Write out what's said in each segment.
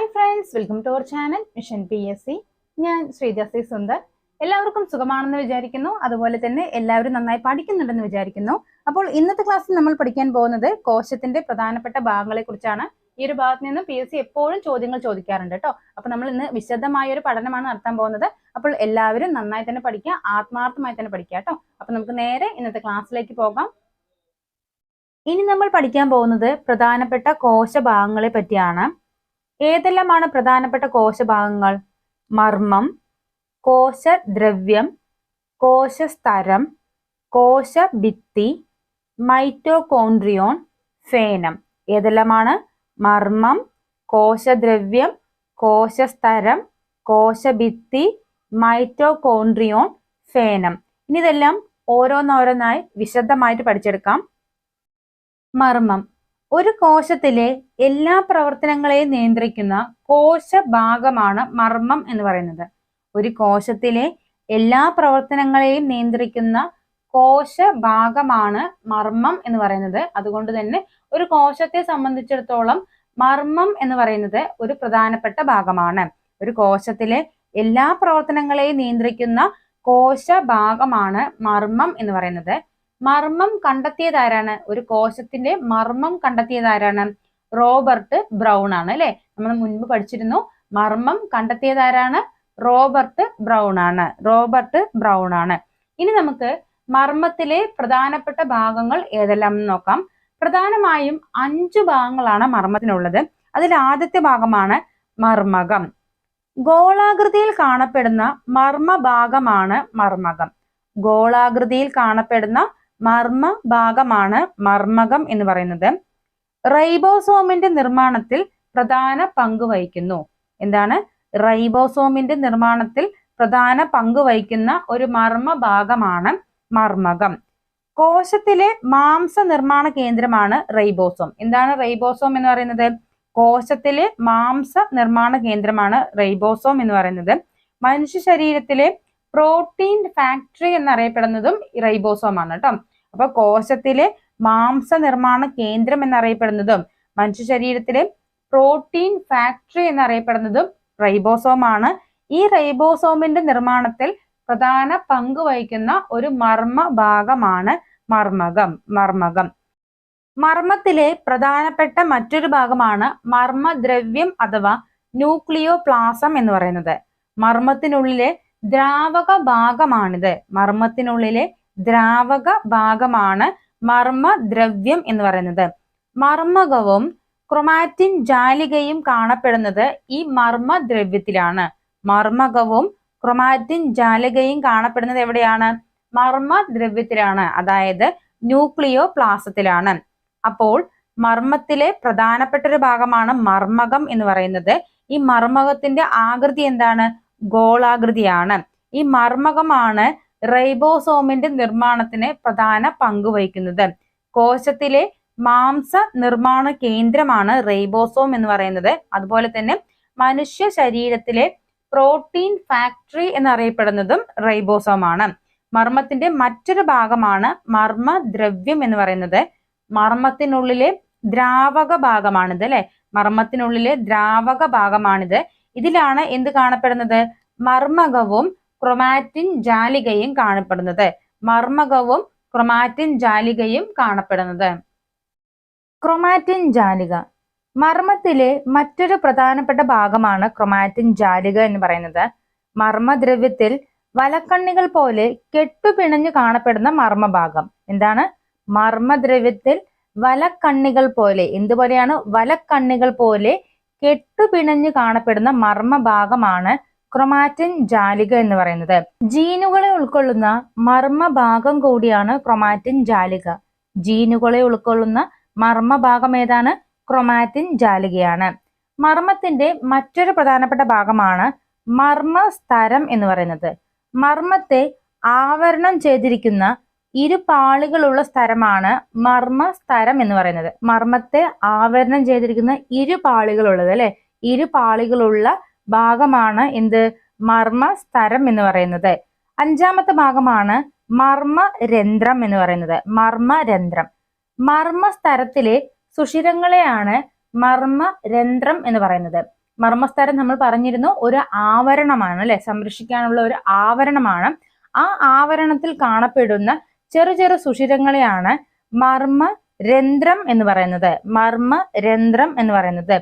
Hi friends welcome to our channel mission P S C ഞാൻ Sreeja C Sundar. എല്ലാവർക്കും സുഖമാണെന്ന് വിചാരിക്കുന്നു. അതുപോലെ തന്നെ എല്ലാവരും നന്നായി പഠിക്കുന്നുണ്ടെന്ന് വിചാരിക്കുന്നു. അപ്പോൾ ഇന്നത്തെ ക്ലാസ്സിൽ നമ്മൾ പഠിക്കാൻ പോകുന്നത് കോശത്തിന്റെ പ്രധാനപ്പെട്ട ഭാഗങ്ങളെ കുറിച്ചാണ്. ഈ ഒരു ഭാഗത്ത് നിന്ന് പി എസ് സി എപ്പോഴും ചോദ്യങ്ങൾ ചോദിക്കാറുണ്ട് കേട്ടോ. അപ്പൊ നമ്മൾ ഇന്ന് വിശദമായ ഒരു പഠനമാണ് നടത്താൻ പോകുന്നത്. അപ്പോൾ എല്ലാവരും നന്നായി തന്നെ പഠിക്കുക ആത്മാർത്ഥമായി തന്നെ പഠിക്കുക കേട്ടോ. അപ്പൊ നമുക്ക് നേരെ ഇന്നത്തെ ക്ലാസ്സിലേക്ക് പോകാം. ഇനി നമ്മൾ പഠിക്കാൻ പോകുന്നത് പ്രധാനപ്പെട്ട കോശഭാഗങ്ങളെ പറ്റിയാണ്. ഏതെല്ലാമാണ് പ്രധാനപ്പെട്ട കോശഭാഗങ്ങൾ? മർമ്മം കോശദ്രവ്യം കോശസ്തരം കോശഭിത്തി മൈറ്റോകോൺട്രിയോൺ ഫേനം. ഏതെല്ലാമാണ്? മർമ്മം കോശദ്രവ്യം കോശസ്തരം കോശഭിത്തി മൈറ്റോകോൺട്രിയോൺ ഫേനം. ഇനി ഇതെല്ലാം ഓരോന്നോരോന്നായി വിശദമായിട്ട് പഠിച്ചെടുക്കാം. മർമ്മം. ഒരു കോശത്തിലെ എല്ലാ പ്രവർത്തനങ്ങളെയും നിയന്ത്രിക്കുന്ന കോശഭാഗമാണ് മർമ്മം എന്ന് പറയുന്നത്. ഒരു കോശത്തിലെ എല്ലാ പ്രവർത്തനങ്ങളെയും നിയന്ത്രിക്കുന്ന കോശഭാഗമാണ് മർമ്മം എന്ന് പറയുന്നത്. അതുകൊണ്ട് തന്നെ ഒരു കോശത്തെ സംബന്ധിച്ചിടത്തോളം മർമ്മം എന്ന് പറയുന്നത് ഒരു പ്രധാനപ്പെട്ട ഭാഗമാണ്. ഒരു കോശത്തിലെ എല്ലാ പ്രവർത്തനങ്ങളെയും നിയന്ത്രിക്കുന്ന കോശഭാഗമാണ് മർമ്മം എന്ന് പറയുന്നത്. മർമ്മം കണ്ടെത്തിയത് ആരാണ് ഒരു കോശത്തിന്റെ മർമ്മം കണ്ടെത്തിയത് ആരാണ് റോബർട്ട് ബ്രൗൺ ആണ് അല്ലെ? നമ്മൾ മുൻപ് പഠിച്ചിരുന്നു. മർമ്മം കണ്ടെത്തിയത് ആരാണ് റോബർട്ട് ബ്രൗൺ ആണ്. റോബർട്ട് ബ്രൗൺ ആണ്. ഇനി നമുക്ക് മർമ്മത്തിലെ പ്രധാനപ്പെട്ട ഭാഗങ്ങൾ ഏതെല്ലാം നോക്കാം. പ്രധാനമായും അഞ്ചു ഭാഗങ്ങളാണ് മർമ്മത്തിനുള്ളത്. അതിൽ ആദ്യത്തെ ഭാഗമാണ് മർമ്മകം. ഗോളാകൃതിയിൽ കാണപ്പെടുന്ന മർമ്മഭാഗമാണ് മർമ്മകം. ഗോളാകൃതിയിൽ കാണപ്പെടുന്ന മർമ്മ ഭാഗമാണ് മർമ്മകം എന്ന് പറയുന്നത്. റൈബോസോമിന്റെ നിർമ്മാണത്തിൽ പ്രധാന പങ്ക് വഹിക്കുന്നു. എന്താണ്? റൈബോസോമിന്റെ നിർമ്മാണത്തിൽ പ്രധാന പങ്ക് വഹിക്കുന്ന ഒരു മർമ്മ ഭാഗമാണ് മർമ്മകം. കോശത്തിലെ മാംസ നിർമ്മാണ കേന്ദ്രമാണ് റൈബോസോം. എന്താണ് റൈബോസോം എന്ന് പറയുന്നത്? കോശത്തിലെ മാംസ നിർമ്മാണ കേന്ദ്രമാണ് റൈബോസോം എന്ന് പറയുന്നത്. മനുഷ്യ ശരീരത്തിലെ പ്രോട്ടീൻ ഫാക്ടറി എന്നറിയപ്പെടുന്നതും റൈബോസോം ആണ് കേട്ടോ. അപ്പൊ കോശത്തിലെ മാംസ നിർമ്മാണ കേന്ദ്രം എന്നറിയപ്പെടുന്നതും മനുഷ്യ ശരീരത്തിലെ പ്രോട്ടീൻ ഫാക്ടറി എന്നറിയപ്പെടുന്നതും റൈബോസോം ആണ്. ഈ റൈബോസോമിന്റെ നിർമ്മാണത്തിൽ പ്രധാന പങ്ക് വഹിക്കുന്ന ഒരു മർമ്മ ഭാഗമാണ് മർമ്മകം മർമ്മകം. മർമ്മത്തിലെ പ്രധാനപ്പെട്ട മറ്റൊരു ഭാഗമാണ് മർമ്മദ്രവ്യം അഥവാ ന്യൂക്ലിയോ പ്ലാസം എന്ന് പറയുന്നത്. മർമ്മത്തിനുള്ളിലെ ദ്രാവക ഭാഗമാണിത്. മർമ്മത്തിനുള്ളിലെ ദ്രാവക ഭാഗമാണ് മർമ്മ ദ്രവ്യം എന്ന് പറയുന്നത്. മർമ്മകവും ക്രൊമാറ്റിൻ ജാലികയും കാണപ്പെടുന്നത് ഈ മർമ്മ ദ്രവ്യത്തിലാണ് മർമ്മകവും ക്രൊമാറ്റിൻ ജാലികയും കാണപ്പെടുന്നത് എവിടെയാണ്? മർമ്മ ദ്രവ്യത്തിലാണ് അതായത് ന്യൂക്ലിയോ പ്ലാസത്തിലാണ് അപ്പോൾ മർമ്മത്തിലെ പ്രധാനപ്പെട്ട ഒരു ഭാഗമാണ് മർമ്മകം എന്ന് പറയുന്നത്. ഈ മർമ്മകത്തിന്റെ ആകൃതി എന്താണ്? ഗോളാകൃതിയാണ്. ഈ മർമ്മകമാണ് റൈബോസോമിന്റെ നിർമ്മാണത്തിന് പ്രധാന പങ്ക് വഹിക്കുന്നത്. കോശത്തിലെ മാംസ നിർമ്മാണ കേന്ദ്രമാണ് റൈബോസോം എന്ന് പറയുന്നത്. അതുപോലെ തന്നെ മനുഷ്യ ശരീരത്തിലെ പ്രോട്ടീൻ ഫാക്ടറി എന്നറിയപ്പെടുന്നതും റൈബോസോമാണ്. മർമ്മത്തിന്റെ മറ്റൊരു ഭാഗമാണ് മർമ്മ ദ്രവ്യം എന്ന് പറയുന്നത്. മർമ്മത്തിനുള്ളിലെ ദ്രാവക ഭാഗമാണിത് അല്ലെ? മർമ്മത്തിനുള്ളിലെ ദ്രാവക ഭാഗമാണിത്. ഇതിലാണ് എന്ത് കാണപ്പെടുന്നത്? മർമ്മകവും ക്രൊമാറ്റിൻ ജാലികയും കാണപ്പെടുന്നത്. മർമ്മകവും ക്രൊമാറ്റിൻ ജാലികയും കാണപ്പെടുന്നത്. ക്രൊമാറ്റിൻ ജാലിക. മർമ്മത്തിലെ മറ്റൊരു പ്രധാനപ്പെട്ട ഭാഗമാണ് ക്രൊമാറ്റിൻ ജാലിക എന്ന് പറയുന്നത്. മർമ്മദ്രവ്യത്തിൽ വലക്കണ്ണികൾ പോലെ കെട്ടുപിണഞ്ഞു കാണപ്പെടുന്ന മർമ്മഭാഗം. എന്താണ്? മർമ്മദ്രവ്യത്തിൽ വലക്കണ്ണികൾ പോലെ എന്തുപോലെയാണ്? വലക്കണ്ണികൾ പോലെ കെട്ടുപിണഞ്ഞു കാണപ്പെടുന്ന മർമ്മഭാഗമാണ് ക്രൊമാറ്റിൻ ജാലിക എന്ന് പറയുന്നത്. ജീനുകളെ ഉൾക്കൊള്ളുന്ന മർമ്മഭാഗം കൂടിയാണ് ക്രൊമാറ്റിൻ ജാലിക. ജീനുകളെ ഉൾക്കൊള്ളുന്ന മർമ്മഭാഗം ഏതാണ്? ക്രൊമാറ്റിൻ ജാലികയാണ്. മർമ്മത്തിന്റെ മറ്റൊരു പ്രധാനപ്പെട്ട ഭാഗമാണ് മർമ്മസ്തരം എന്ന് പറയുന്നത്. മർമ്മത്തെ ആവരണം ചെയ്തിരിക്കുന്ന ഇരുപാളികളുള്ള സ്ഥലമാണ് മർമ്മസ്തരം എന്ന് പറയുന്നത്. മർമ്മത്തെ ആവരണം ചെയ്തിരിക്കുന്ന ഇരുപാളികളുള്ളത് അല്ലെ? ഇരു പാളികളുള്ള ഭാഗമാണ് എന്ത്? മർമ്മ സ്തരം എന്ന് പറയുന്നത്. അഞ്ചാമത്തെ ഭാഗമാണ് മർമ്മരന്ധ്രം എന്ന് പറയുന്നത്. മർമ്മരന്ധ്രം മർമ്മസ്തരത്തിലെ സുഷിരങ്ങളെയാണ് മർമ്മരന്ധ്രം എന്ന് പറയുന്നത്. മർമ്മസ്തരം നമ്മൾ പറഞ്ഞിരുന്നു ഒരു ആവരണമാണ് അല്ലെ? സംരക്ഷിക്കാനുള്ള ഒരു ആവരണമാണ്. ആ ആവരണത്തിൽ കാണപ്പെടുന്ന ചെറു ചെറു സുഷിരങ്ങളെയാണ് മർമ്മ രന്ധ്രം എന്ന് പറയുന്നത്. മർമ്മ രന്ധ്രം എന്ന് പറയുന്നത്.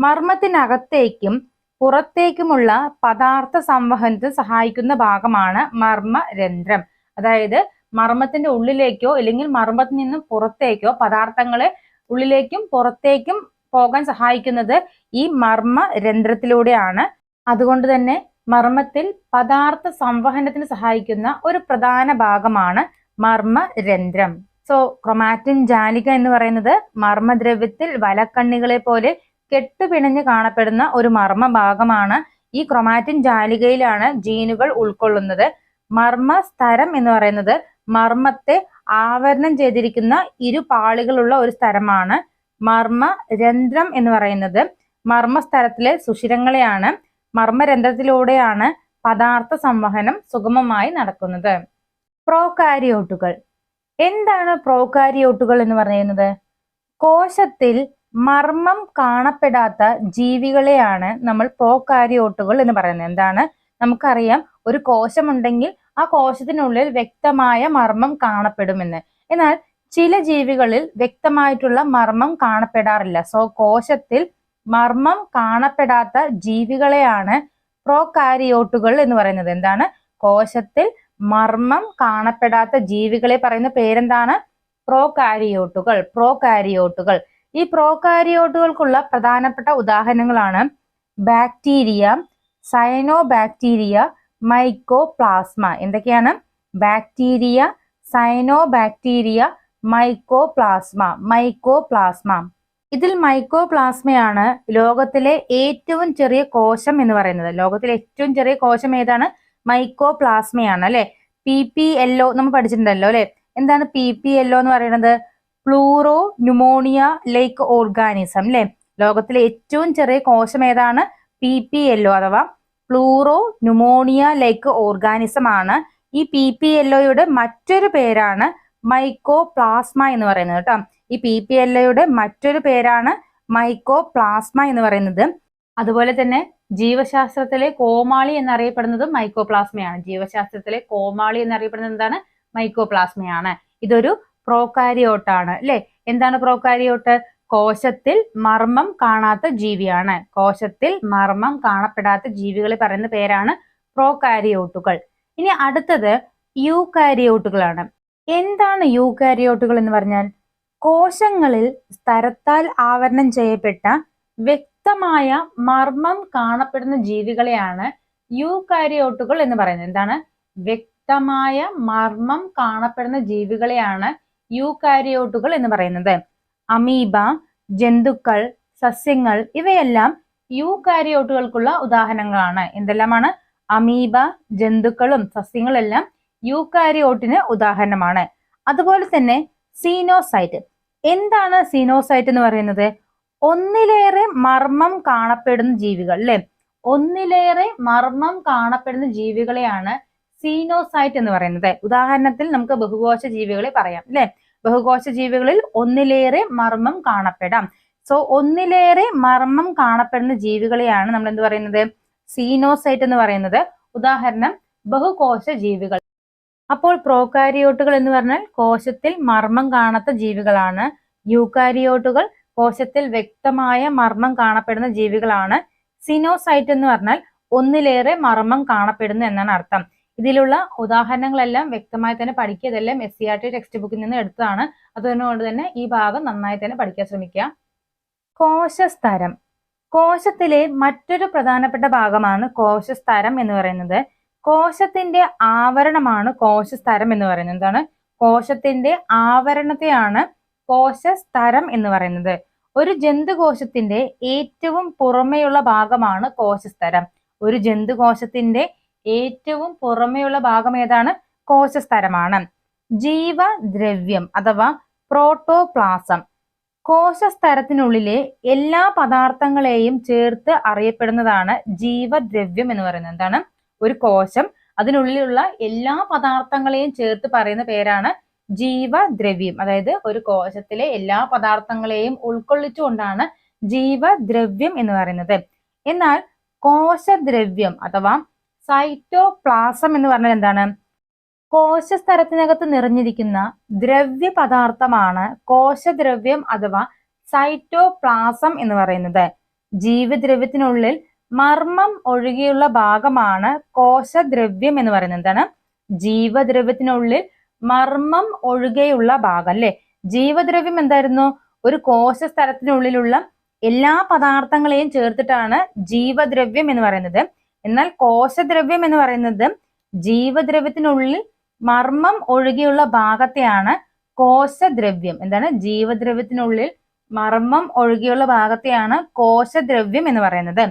മർമ്മത്തിനകത്തേക്കും പുറത്തേക്കുമുള്ള പദാർത്ഥ സംവഹനത്തിന് സഹായിക്കുന്ന ഭാഗമാണ് മർമ്മ രന്ധ്രം അതായത് മർമ്മത്തിന്റെ ഉള്ളിലേക്കോ അല്ലെങ്കിൽ മർമ്മത്തിൽ നിന്നും പുറത്തേക്കോ പദാർത്ഥങ്ങളെ ഉള്ളിലേക്കും പുറത്തേക്കും പോകാൻ സഹായിക്കുന്നത് ഈ മർമ്മ രന്ധ്രത്തിലൂടെയാണ് അതുകൊണ്ട് തന്നെ മർമ്മത്തിൽ പദാർത്ഥ സംവഹനത്തിന് സഹായിക്കുന്ന ഒരു പ്രധാന ഭാഗമാണ് മർമ്മ രന്ധ്രം സോ ക്രൊമാറ്റിൻ ജാലിക എന്ന് പറയുന്നത് മർമ്മദ്രവ്യത്തിൽ വലക്കണ്ണികളെ പോലെ കെട്ടുപിണഞ്ഞ് കാണപ്പെടുന്ന ഒരു മർമ്മ ഭാഗമാണ് ഈ ക്രൊമാറ്റിൻ ജാലികയിലാണ് ജീനുകൾ ഉൾക്കൊള്ളുന്നത്. മർമ്മ സ്ഥരം എന്ന് പറയുന്നത് മർമ്മത്തെ ആവരണം ചെയ്തിരിക്കുന്ന ഇരു പാളികളുള്ള ഒരു സ്ഥലമാണ് മർമ്മ രന്ധ്രം എന്ന് പറയുന്നത് മർമ്മസ്ഥലത്തിലെ സുഷിരങ്ങളെയാണ്. മർമ്മരന്ധ്രത്തിലൂടെയാണ് പദാർത്ഥ സംവഹനം സുഗമമായി നടക്കുന്നത്. പ്രോകാരിയോട്ടുകൾ. എന്താണ് പ്രോകാരിയോട്ടുകൾ എന്ന് പറയുന്നത്? കോശത്തിൽ മർമ്മം കാണപ്പെടാത്ത ജീവികളെയാണ് നമ്മൾ പ്രോകാരിയോട്ടുകൾ എന്ന് പറയുന്നത്. എന്താണ്? നമുക്കറിയാം ഒരു കോശമുണ്ടെങ്കിൽ ആ കോശത്തിനുള്ളിൽ വ്യക്തമായ മർമ്മം കാണപ്പെടുമെന്ന്. എന്നാൽ ചില ജീവികളിൽ വ്യക്തമായിട്ടുള്ള മർമ്മം കാണപ്പെടാറില്ല. സോ കോശത്തിൽ മർമ്മം കാണപ്പെടാത്ത ജീവികളെയാണ് പ്രോകാരിയോട്ടുകൾ എന്ന് പറയുന്നത്. എന്താണ്? കോശത്തിൽ മർമ്മം കാണപ്പെടാത്ത ജീവികളെ പറയുന്ന പേരെന്താണ്? പ്രോകാരിയോട്ടുകൾ പ്രോകാരിയോട്ടുകൾ ഈ പ്രോകാരിയോട്ടുകൾക്കുള്ള പ്രധാനപ്പെട്ട ഉദാഹരണങ്ങളാണ് bacteria cyanobacteria mycoplasma എന്തൊക്കെയാണ്? Bacteria cyanobacteria mycoplasma mycoplasma ഇതിൽ മൈക്കോ പ്ലാസ്മയാണ് ലോകത്തിലെ ഏറ്റവും ചെറിയ കോശം എന്ന് പറയുന്നത്. ലോകത്തിലെ ഏറ്റവും ചെറിയ കോശം ഏതാണ്? മൈക്കോ പ്ലാസ്മയാണ് അല്ലെ? പി പി എൽഒ നമ്മൾ പഠിച്ചിട്ടുണ്ടല്ലോ അല്ലെ? എന്താണ് പി പി എൽഒ എന്ന് പറയുന്നത്? പ്ലൂറോ ന്യൂമോണിയ ലൈക്ക് ഓർഗാനിസം അല്ലെ ലോകത്തിലെ ഏറ്റവും ചെറിയ കോശം ഏതാണ്? പി പി എല്ലോ അഥവാ പ്ലൂറോ ന്യൂമോണിയ ലൈക്ക് ഓർഗാനിസം ആണ്. ഈ പി പി എല്ലോയുടെ മറ്റൊരു പേരാണ് മൈക്കോ പ്ലാസ്മ എന്ന് പറയുന്നത് കേട്ടോ. ഈ പി പി എല്ലോയുടെ മറ്റൊരു പേരാണ് മൈക്കോ പ്ലാസ്മ എന്ന് പറയുന്നത്. അതുപോലെ തന്നെ ജീവശാസ്ത്രത്തിലെ കോമാളി എന്നറിയപ്പെടുന്നതും മൈക്കോപ്ലാസ്മയാണ്. ജീവശാസ്ത്രത്തിലെ കോമാളി എന്നറിയപ്പെടുന്നത് എന്താണ്? മൈക്കോപ്ലാസ്മയാണ്. ഇതൊരു പ്രോകാരിയോട്ടാണ് അല്ലെ? എന്താണ് പ്രോകാരിയോട്ട്? കോശത്തിൽ മർമ്മം കാണാത്ത ജീവിയാണ്. കോശത്തിൽ മർമ്മം കാണപ്പെടാത്ത ജീവികളെ പറയുന്ന പേരാണ് പ്രോകാരിയോട്ടുകൾ. ഇനി അടുത്തത് യൂകാരിയോട്ടുകളാണ്. എന്താണ് യൂകാരിയോട്ടുകൾ എന്ന് പറഞ്ഞാൽ? കോശങ്ങളിൽ സ്ഥലത്താൽ ആവരണം ചെയ്യപ്പെട്ട വ്യക്തമായ മർമ്മം കാണപ്പെടുന്ന ജീവികളെയാണ് യൂകാരിയോട്ടുകൾ എന്ന് പറയുന്നത്. എന്താണ്? വ്യക്തമായ മർമ്മം കാണപ്പെടുന്ന ജീവികളെയാണ് യൂകാരിയോട്ടുകൾ എന്ന് പറയുന്നത്. അമീബ ജന്തുക്കൾ സസ്യങ്ങൾ ഇവയെല്ലാം യൂകാരിയോട്ടുകൾക്കുള്ള ഉദാഹരണങ്ങളാണ്. എന്തെല്ലാമാണ്? അമീബ ജന്തുക്കളും സസ്യങ്ങളെല്ലാം യൂകാരിയോട്ടിന് ഉദാഹരണമാണ്. അതുപോലെ തന്നെ സീനോസൈറ്റ്. എന്താണ് സീനോസൈറ്റ് എന്ന് പറയുന്നത്? ഒന്നിലേറെ മർമ്മം കാണപ്പെടുന്ന ജീവികൾ അല്ലെ? ഒന്നിലേറെ മർമ്മം കാണപ്പെടുന്ന ജീവികളെയാണ് സീനോസൈറ്റ് എന്ന് പറയുന്നത്. ഉദാഹരണത്തിൽ നമുക്ക് ബഹുകോശ ജീവികളെ പറയാം അല്ലെ? ബഹുകോശ ജീവികളിൽ ഒന്നിലേറെ മർമ്മം കാണപ്പെടാം. സോ ഒന്നിലേറെ മർമ്മം കാണപ്പെടുന്ന ജീവികളെയാണ് നമ്മൾ എന്ത് പറയുന്നത്? സീനോസൈറ്റ് എന്ന് പറയുന്നത്. ഉദാഹരണം ബഹുകോശ ജീവികൾ. അപ്പോൾ പ്രോകാരിയോട്ടുകൾ എന്ന് പറഞ്ഞാൽ കോശത്തിൽ മർമ്മം കാണാത്ത ജീവികളാണ്. യൂകാരിയോട്ടുകൾ കോശത്തിൽ വ്യക്തമായ മർമ്മം കാണപ്പെടുന്ന ജീവികളാണ്. സിനോസൈറ്റ് എന്ന് പറഞ്ഞാൽ ഒന്നിലേറെ മർമ്മം കാണപ്പെടുന്നു എന്നാണ് അർത്ഥം. ഇതിലുള്ള ഉദാഹരണങ്ങളെല്ലാം വ്യക്തമായി തന്നെ പഠിക്കുക. ഇതെല്ലാം S C R T text ബുക്കിൽ നിന്ന് എടുത്തതാണ്. അതുകൊണ്ട് തന്നെ ഈ ഭാഗം നന്നായി തന്നെ പഠിക്കാൻ ശ്രമിക്കുക. കോശസ്തരം. കോശത്തിലെ മറ്റൊരു പ്രധാനപ്പെട്ട ഭാഗമാണ് കോശസ്തരം എന്ന് പറയുന്നത്. കോശത്തിന്റെ ആവരണമാണ് കോശസ്തരം എന്ന് പറയുന്നത്. എന്താണ്? കോശത്തിന്റെ ആവരണത്തെയാണ് കോശസ്തരം എന്ന് പറയുന്നത്. ഒരു ജന്തുകോശത്തിന്റെ ഏറ്റവും പുറമെയുള്ള ഭാഗമാണ് കോശസ്തരം. ഒരു ജന്തുകോശത്തിന്റെ ഏറ്റവും പുറമെയുള്ള ഭാഗം ഏതാണ്? കോശസ്തരമാണ് ജീവദ്രവ്യം അഥവാ പ്രോട്ടോപ്ലാസം. കോശസ്തരത്തിനുള്ളിലെ എല്ലാ പദാർത്ഥങ്ങളെയും ചേർത്ത് അറിയപ്പെടുന്നതാണ് ജീവദ്രവ്യം എന്ന് പറയുന്നത്. എന്താണ്? ഒരു കോശം. അതിനുള്ളിലുള്ള എല്ലാ പദാർത്ഥങ്ങളെയും ചേർത്ത് പറയുന്ന പേരാണ് ജീവദ്രവ്യം. അതായത് ഒരു കോശത്തിലെ എല്ലാ പദാർത്ഥങ്ങളെയും ഉൾക്കൊള്ളിച്ചുകൊണ്ടാണ് ജീവദ്രവ്യം എന്ന് പറയുന്നത്. എന്നാൽ കോശദ്രവ്യം അഥവാ സൈറ്റോപ്ലാസം എന്ന് പറഞ്ഞാൽ എന്താണ്? കോശസ്തരത്തിനകത്ത് നിറഞ്ഞിരിക്കുന്ന ദ്രവ്യ പദാർത്ഥമാണ് കോശദ്രവ്യം അഥവാ സൈറ്റോപ്ലാസം എന്ന് പറയുന്നത്. ജീവദ്രവ്യത്തിനുള്ളിൽ മർമ്മം ഒഴികെയുള്ള ഭാഗമാണ് കോശദ്രവ്യം എന്ന് പറയുന്നത്. എന്താണ്? ജീവദ്രവ്യത്തിനുള്ളിൽ മർമ്മം ഒഴികെയുള്ള ഭാഗം അല്ലെ? ജീവദ്രവ്യം എന്തായിരുന്നു? ഒരു കോശസ്ഥലത്തിനുള്ളിലുള്ള എല്ലാ പദാർത്ഥങ്ങളെയും ചേർത്തിട്ടാണ് ജീവദ്രവ്യം എന്ന് പറയുന്നത്. എന്നാൽ കോശദ്രവ്യം എന്ന് പറയുന്നത് ജീവദ്രവ്യത്തിനുള്ളിൽ മർമ്മം ഒഴുകിയുള്ള ഭാഗത്തെയാണ് കോശദ്രവ്യം. എന്താണ്? ജീവദ്രവ്യത്തിനുള്ളിൽ മർമ്മം ഒഴുകിയുള്ള ഭാഗത്തെയാണ് കോശദ്രവ്യം എന്ന് പറയുന്നത്.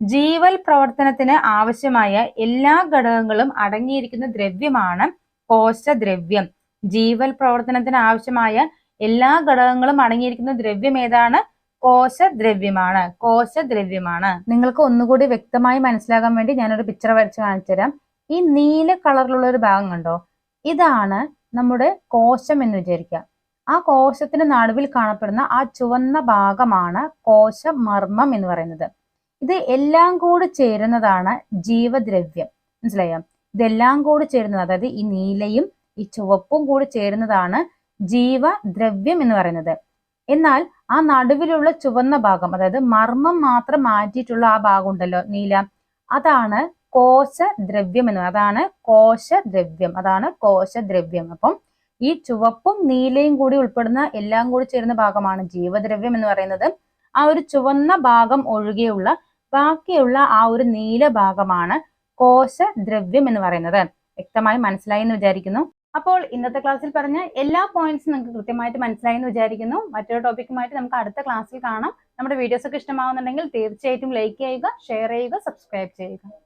ജീവൽ പ്രവർത്തനത്തിന് ആവശ്യമായ എല്ലാ ഘടകങ്ങളും അടങ്ങിയിരിക്കുന്ന ദ്രവ്യമാണ് കോശദ്രവ്യം. ജീവൽ പ്രവർത്തനത്തിന് ആവശ്യമായ എല്ലാ ഘടകങ്ങളും അടങ്ങിയിരിക്കുന്ന ദ്രവ്യം ഏതാണ്? കോശദ്രവ്യമാണ്. കോശദ്രവ്യമാണ്. നിങ്ങൾക്ക് ഒന്നുകൂടി വ്യക്തമായി മനസ്സിലാകാൻ വേണ്ടി ഞാനൊരു പിക്ചർ വരച്ച് കാണിച്ചു തരാം. ഈ നീല കളറിലുള്ള ഒരു ഭാഗം കണ്ടോ? ഇതാണ് നമ്മുടെ കോശം എന്ന് വിചാരിക്കുക. ആ കോശത്തിന് നടുവിൽ കാണപ്പെടുന്ന ആ ചുവന്ന ഭാഗമാണ് കോശമർമ്മം എന്ന് പറയുന്നത്. ഇത് എല്ലാം കൂടി ചേരുന്നതാണ് ജീവദ്രവ്യം. മനസ്സിലായോ? ഇതെല്ലാം കൂടി ചേരുന്നത് അതായത് ഈ നീലയും ഈ ചുവപ്പും കൂടി ചേരുന്നതാണ് ജീവദ്രവ്യം എന്ന് പറയുന്നത്. എന്നാൽ ആ നടുവിലുള്ള ചുവന്ന ഭാഗം അതായത് മർമ്മം മാത്രം മാറ്റിയിട്ടുള്ള ആ ഭാഗം ഉണ്ടല്ലോ നീല. അതാണ് കോശദ്രവ്യം എന്ന് അതാണ് കോശദ്രവ്യം. അതാണ് കോശദ്രവ്യം. അപ്പം ഈ ചുവപ്പും നീലയും കൂടി ഉൾപ്പെടുന്ന എല്ലാം കൂടി ചേരുന്ന ഭാഗമാണ് ജീവദ്രവ്യം എന്ന് പറയുന്നത്. ആ ഒരു ചുവന്ന ഭാഗം ഒഴികെയുള്ള ബാക്കിയുള്ള ആ ഒരു നീല ഭാഗമാണ് കോശദ്രവ്യം എന്ന് പറയുന്നത്. വ്യക്തമായി മനസ്സിലായി എന്ന് വിചാരിക്കുന്നു. അപ്പോൾ ഇന്നത്തെ ക്ലാസ്സിൽ പറഞ്ഞ എല്ലാ പോയിന്റ്സും നിങ്ങൾക്ക് കൃത്യമായിട്ട് മനസ്സിലായി എന്ന് വിചാരിക്കുന്നു. മറ്റൊരു ടോപ്പിക്കുമായിട്ട് നമുക്ക് അടുത്ത ക്ലാസ്സിൽ കാണാം. നമ്മുടെ വീഡിയോസ് ഒക്കെ ഇഷ്ടമാവുന്നുണ്ടെങ്കിൽ തീർച്ചയായിട്ടും ലൈക്ക് ചെയ്യുക ഷെയർ ചെയ്യുക സബ്സ്ക്രൈബ് ചെയ്യുക.